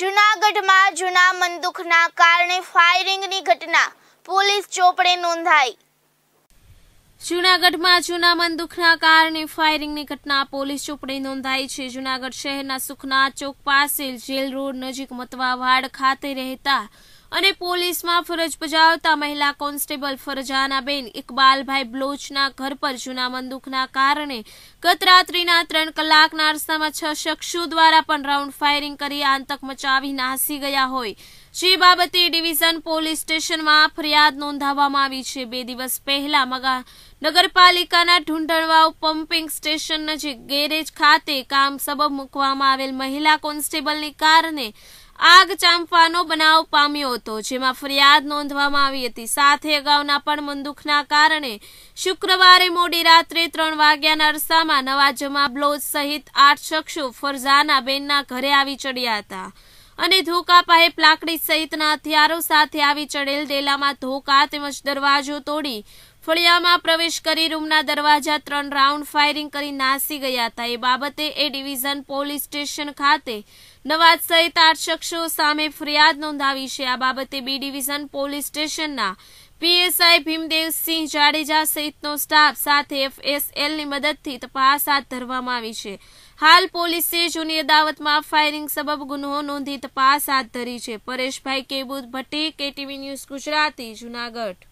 જૂનાગઢમાં જૂના બંદૂકના કારણે ફાયરિંગની ઘટના. પોલીસ ચોપડે નોંધાઈ. જૂનાગઢમાં જૂના મંદુખના કારણે ફાયરિંગની ઘટના પોલીસ ચોપડે નોંધાઈ છે. જૂનાગઢ શહેરના સુખના ચોક પાસે જેલ રોડ નજીક મતવાવાડ ખાતે રહેતા અને પોલીસમાં ફરજ બજાવતા મહિલા કોન્સ્ટેબલ ફરજાનાબેન ઇકબાલભાઈ બ્લોચના ઘર પર જૂના બંદૂકના કારણે ગત રાત્રિના ત્રણ કલાકના અરસામાં છ શખ્સો દ્વારા પણ રાઉન્ડ ફાયરિંગ કરી આતંક મચાવી નાસી ગયા હોય. જે બાબતે ડિવિઝન પોલીસ સ્ટેશનમાં ફરિયાદ નોંધાવવામાં આવી છે. બે દિવસ પહેલા મગા નગરપાલિકાના ઢુંઢણવાવ પમ્પિંગ સ્ટેશન નજીક ગેરેજ ખાતે કામ સબબ મૂકવામાં આવેલ મહિલા કોન્સ્ટેબલની કારને આગ ચાંપવાનો બનાવ પામ્યો હતો, જેમાં ફરિયાદ નોંધવામાં આવી હતી. સાથે અગાઉના પણ મનદુખના કારણે શુક્રવારે મોડી રાત્રે ત્રણ વાગ્યાના અરસામાં નવા જમા બ્લોઝ સહિત આઠ શખ્સો ફરઝાના બેનના ઘરે આવી ચડ્યા હતા અને ધોકા પાઇપ લાકડી સહિતના હથિયારો સાથે આવી ચડેલ ડેલામાં ધોકા તેમજ દરવાજો તોડી ફળિયામાં પ્રવેશ કરી રૂમના દરવાજા ત્રણ રાઉન્ડ ફાયરિંગ કરી નાસી ગયા હતા. એ બાબતે એ ડિવિઝન પોલીસ સ્ટેશન ખાતે નવાજ સહિત આઠ શખ્સો સામે ફરિયાદ નોંધાવી છે. આ બાબતે બી ડિવિઝન પોલીસ સ્ટેશનના પીએસઆઈ ભીમદેવસિંહ જાડેજા સહિતનો સ્ટાફ સાથે એફએસએલની મદદથી તપાસ હાથ ધરવામાં આવી છે. હાલ પોલીસે જૂની અદાવતમાં ફાયરિંગ સબબ ગુનો નોંધી તપાસ હાથ ધરી છે. પરેશભાઈ કેબુદ ભટ્ટી, કેટીવી ન્યૂઝ ગુજરાતી, જુનાગઢ.